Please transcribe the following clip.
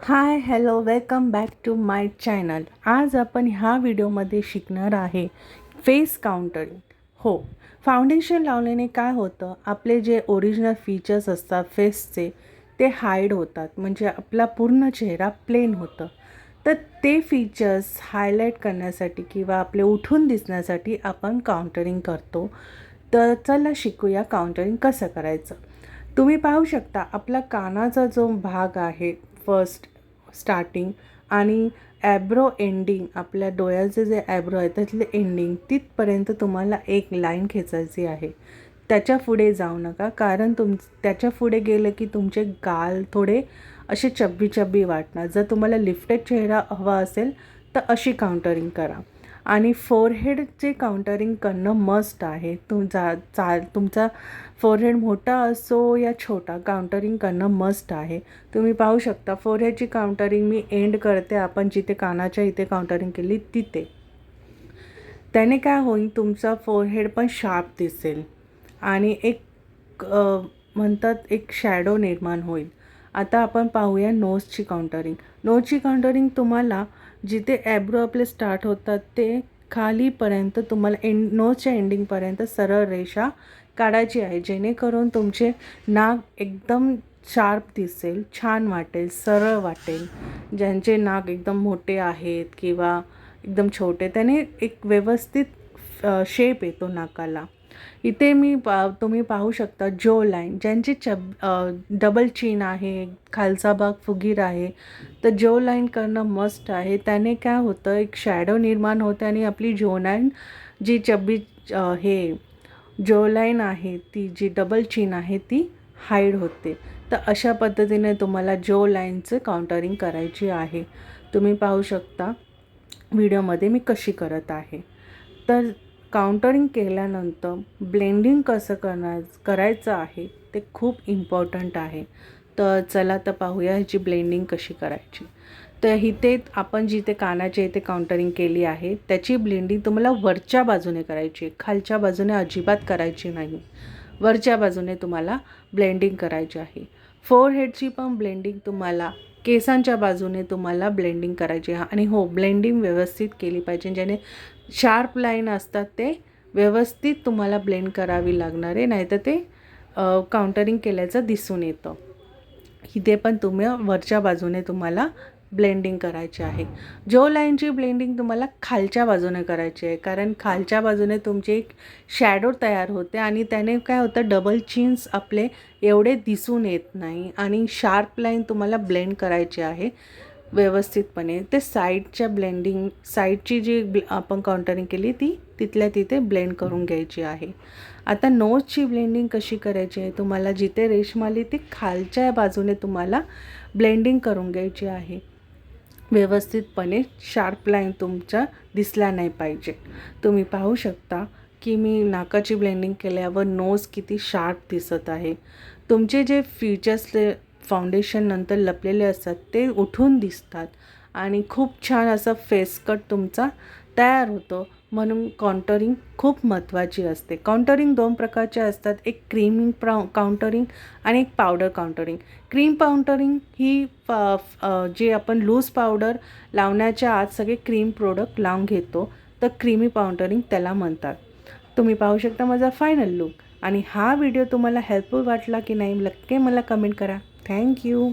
Hi hello welcome back to my channel. आज आपण ह्या व्हिडिओमध्ये शिकणार आहे फेस काउंटरिंग. हो फाउंडेशन लावल्याने काय होतं आपले जे ओरिजिनल फीचर्स असतात फेसचे ते हाईड होतात. म्हणजे आपला पूर्ण चेहरा प्लेन होतं. तर ते फीचर्स हायलाईट करण्यासाठी किंवा आपले उठून दिसण्यासाठी आपण काउंटरिंग करतो. तर चला शिकूया काउंटरिंग कसं करायचं. तुम्ही पाहू शकता आपला कानाचा जो भाग आहे फर्स्ट स्टार्टिंग आणि ॲब्रो एंडिंग आपल्या डोळ्याचे जे ॲब्रो आहे त्यातले एंडिंग तिथपर्यंत तुम्हाला एक लाईन खेचायची आहे. त्याच्या पुढे जाऊ नका कारण तुम त्याच्या पुढे गेलं की तुमचे गाल थोडे असे चब्बी चब्बी वाटणार. जर तुम्हाला लिफ्टेड चेहरा हवा असेल तर अशी काउंटरिंग करा. आणि फोरहेडचे काउंटरिंग करणं मस्ट आहे. तुमचा चा तुमचा फोरहेड मोठा असो या छोटा काउंटरिंग करणं मस्ट आहे. तुम्ही पाहू शकता फोरहेडची काउंटरिंग मी एंड करते आपण जिथे कानाच्या इथे काउंटरिंग केली तिथे. त्याने काय होईल तुमचा फोरहेड पण शार्प दिसेल आणि एक म्हणतात एक शॅडो निर्माण होईल. आता आपण पाहूया नोजची काउंटरिंग. नोजची काउंटरिंग तुम्हाला जिथे ॲब्रो आपले स्टार्ट होतात ते खालीपर्यंत तुम्हाला एंड नोजच्या एंडिंगपर्यंत सरळ रेषा काढायची आहे. जेणेकरून तुमचे नाक एकदम शार्प दिसेल छान वाटेल सरळ वाटेल. ज्यांचे नाक एकदम मोठे आहेत किंवा एकदम छोटे त्याने एक व्यवस्थित शेप येतो नाकाला. इथे मी पा तुम्ही पाहू शकता जो लाईन ज्यांची चब डबल चीन आहे खालचा भाग फुगीर आहे तर जो लाईन करणं मस्ट आहे. त्याने काय होतं एक शॅडो निर्माण होते आणि आपली जो लाईन जी चब्बी हे जो लाईन आहे ती जी डबल चीन आहे ती हाईड होते. तर अशा पद्धतीने तुम्हाला जो लाईनचं काउंटरिंग करायची आहे तुम्ही पाहू शकता. व्हिडिओमध्ये मी कशी करत आहे. तर काउंटरिंग केल्यानंतर ब्लेंडिंग कसं करणार करायचं आहे ते खूप इम्पॉर्टंट आहे. तर चला तर पाहूया ह्याची ब्लेंडिंग कशी करायची. तर इथे आपण जिथे कानाच्या इथे काउंटरिंग केली आहे त्याची ब्लेंडिंग तुम्हाला वरच्या बाजूने करायची आहे. खालच्या बाजूने अजिबात करायची नाही. वरच्या बाजूने तुम्हाला ब्लेंडिंग करायची आहे. फोर हेडची पण ब्लेंडिंग तुम्हाला केसांच्या बाजूने तुम्हाला ब्लेंडिंग करायची आहे. आणि हो ब्लेंडिंग व्यवस्थित केली पाहिजे. ज्याने शार्प लाईन असतात ते व्यवस्थित तुम्हाला ब्लेंड करावी लागणार आहे. नाहीतर ते काउंटरिंग केल्याचं दिसून येतं. इथे पण तुम्ही वरच्या बाजूने तुम्हाला ब्लेंडिंग करायची आहे. जो लाईनची ब्लेंडिंग तुम्हाला खालच्या बाजूने करायची आहे कारण खालच्या बाजूने तुमची एक शॅडो तयार होते आणि त्याने काय होतं डबल चिन्स आपले एवढे दिसून येत नाही आणि शार्प लाईन तुम्हाला ब्लेंड करायची आहे व्यवस्थितपणे. ते साईडच्या ब्लेंडिंग साईडची जी ब्ल आपण काउंटरिंग केली ती तिथल्या तिथे ब्लेंड करून घ्यायची आहे. आता नोजची ब्लेंडिंग कशी करायची आहे तुम्हाला जिथे रेशमाली ती खालच्या बाजूने तुम्हाला ब्लेंडिंग करून घ्यायची आहे. व्यवस्थितपणे शार्प लाईन तुमच्या दिसल्या नाही पाहिजे. तुम्ही पाहू शकता की मी नाकाची ब्लेंडिंग केल्यावर नोज किती शार्प दिसत आहे. तुमचे जे फ्युचर्सले फाउंडेशन नंतर लपलेले असतात ते उठून दिसतात. आणि खूप छान असं फेस कट तुमचा तयार होतो. म्हणून काउंटरिंग खूप महत्त्वाची असते. काउंटरिंग दोन प्रकारचे असतात. एक क्रीमिंग प्रा काउंटरिंग आणि एक पावडर काउंटरिंग क्रीम काउंटरिंग ही जे आपण लूज पावडर लावण्याच्या आत सगळे क्रीम प्रोडक्ट लावून घेतो तर क्रीमी काउंटरिंग त्याला म्हणतात. तुम्ही पाहू शकता माझा फायनल लुक आणि हा व्हिडिओ तुम्हाला हेल्पफुल वाटला की नाही नक्की मला कमेंट करा. थँक्यू